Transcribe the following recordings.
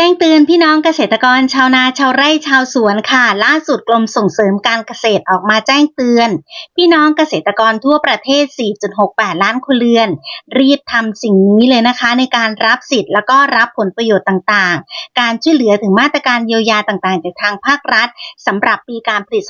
แจ้งเตือนพี่น้องเกษตรกรชาวนาชาวไร่ชาวสวนค่ะ ล่าสุดกรมส่งเสริมการเกษตรออกมาแจ้งเตือน พี่น้องเกษตรกรทั่วประเทศ 4.68 ล้านครัวเรือน รีบทำสิ่งนี้เลยนะคะ ในการรับสิทธิ์แล้วก็รับผลประโยชน์ต่างๆ การช่วยเหลือถึงมาตรการเยียวยาต่างๆ จากทางภาครัฐสำหรับปีการผลิต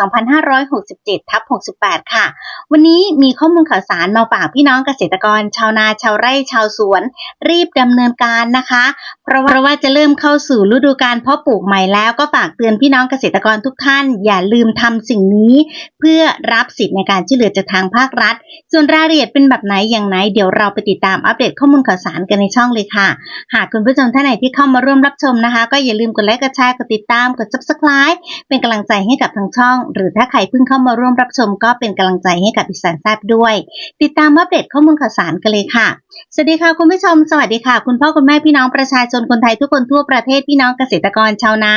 2567 ทับ 68 ค่ะ วันนี้มีข้อมูลข่าวสารมาฝากพี่น้องเกษตรกรชาวนาชาวไร่ชาวสวน รีบดำเนินการนะคะ เพราะว่าจะเริ่มเข้าสู่ฤดูการเพาะปลูกใหม่แล้วก็ฝากเตือนพี่น้องเกษตรกรทุกท่าน อย่าลืมทำสิ่งนี้ เพื่อรับสิทธิ์ในการช่วยเหลือจากทางภาครัฐ ส่วนรายละเอียดเป็นแบบไหนอย่างไรเดี๋ยวเราไปติดตามอัปเดตข้อมูลข่าวสารกันในช่องเลยค่ะ หากคุณผู้ชมท่านไหนที่เข้ามาร่วมรับชมนะคะ ก็อย่าลืมกดไลค์กดแชร์กดติดตามกด subscribe เป็นกำลังใจให้กับทางช่อง หรือถ้าใครเพิ่งเข้ามาร่วมรับชม ก็เป็นกำลังใจให้กับอีสานแซบด้วย ติดตามอัปเดตข้อมูลข่าวสารกันเลยค่ะสวัสดีค่ะคุณผู้ชม สวัสดีค่ะ คุณพ่อคุณแม่พี่น้องประชาชนคนไทยทุกคนทั่วประเทศพี่น้องเกษตรกรชาวนา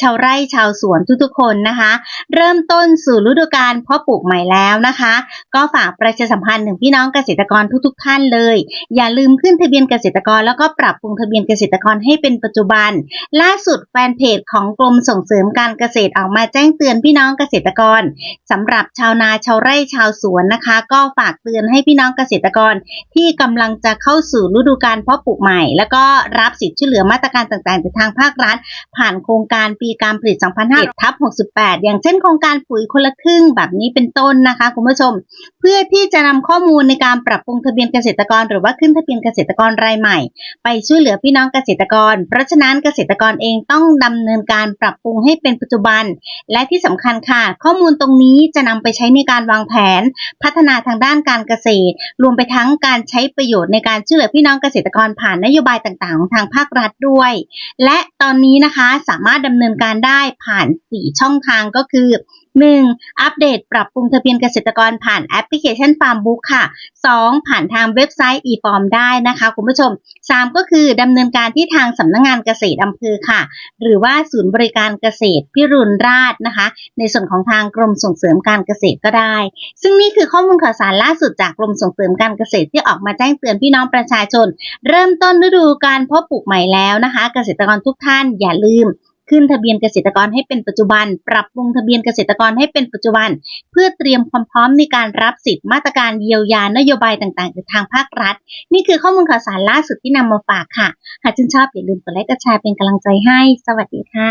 ชาวไร่ชาวสวนทุกๆคนนะคะ เริ่มต้นสู่ฤดูกาลเพาะปลูกใหม่แล้วนะคะ ก็ฝากประชาสัมพันธ์ถึงพี่น้องเกษตรกรทุกๆท่านเลย อย่าลืมขึ้นทะเบียนเกษตรกรแล้วก็ปรับปรุงทะเบียนเกษตรกรให้เป็นปัจจุบัน ล่าสุดแฟนเพจของกรมส่งเสริมการเกษตรออกมาแจ้งเตือนพี่น้องเกษตรกรสำหรับชาวนาชาวไร่ชาวสวนนะคะ ก็ฝากเตือนให้พี่น้องเกษตรกร ที่กำลังจะเข้าสู่ฤดูการเพาะปลูกใหม่ แล้วก็รับสิทธิช่วยเหลือมาตรการต่างๆจากทางภาครัฐ ผ่านโครงการปีการผลิต 2500ทับ68 อย่างเช่นโครงการปุ๋ยคนละครึ่งแบบนี้เป็นต้นนะคะคุณผู้ชม เพื่อที่จะนำข้อมูลในการปรับปรุงทะเบียนเกษตรกร หรือว่าขึ้นทะเบียนเกษตรกรรายใหม่ ไปช่วยเหลือพี่น้องเกษตรกร เพราะฉะนั้นเกษตรกรเองต้องดำเนินการปรับปรุงให้เป็นปัจจุบัน และที่สำคัญค่ะ ข้อมูลตรงนี้จะนำไปใช้ในการวางแผน พัฒนาทางด้านการเกษตร รวมไปทั้งการใช้ประโยชน์ในการช่วยเหลือพี่น้องเกษตรกรผ่านนโยบายต่างๆของทางภาครัฐด้วย และตอนนี้นะคะสามารถดำเนินการได้ผ่าน 4 ช่องทางก็คือ 1. อัปเดตปรับปรุงทะเบียนเกษตรกรผ่านแอปพลิเคชัน Farm Book ค่ะ 2. ผ่านทางเว็บไซต์ e-form ได้นะคะ คุณผู้ชม 3. ก็คือดำเนินการที่ทางสำนักงงานเกษตรอำเภอค่ะ หรือว่าศูนย์บริการเกษตรพิรุณราชนะคะ ในส่วนของทางกรมส่งเสริมการเกษตรก็ได้ ซึ่งนี่คือข้อมูลข่าวสารล่าสุดจากกรมส่งเสริมการเกษตรที่ออกมาแจ้งเตือนพี่น้องประชาชน เริ่มต้นฤดูการเพาะปลูกใหม่แล้วนะคะ เกษตรกรทุกท่านอย่าลืม ขึ้นทะเบียนเกษตรกรให้เป็นปัจจุบัน ปรับปรุงทะเบียนเกษตรกรให้เป็นปัจจุบัน เพื่อเตรียมความพร้อมในการรับสิทธิ์มาตรการเยียวยานโยบายต่างๆจากทางภาครัฐ นี่คือข้อมูลข่าวสารล่าสุดที่นำมาฝากค่ะ หากชื่นชอบอย่าลืมกดไลค์กดแชร์เป็นกำลังใจให้ สวัสดีค่ะ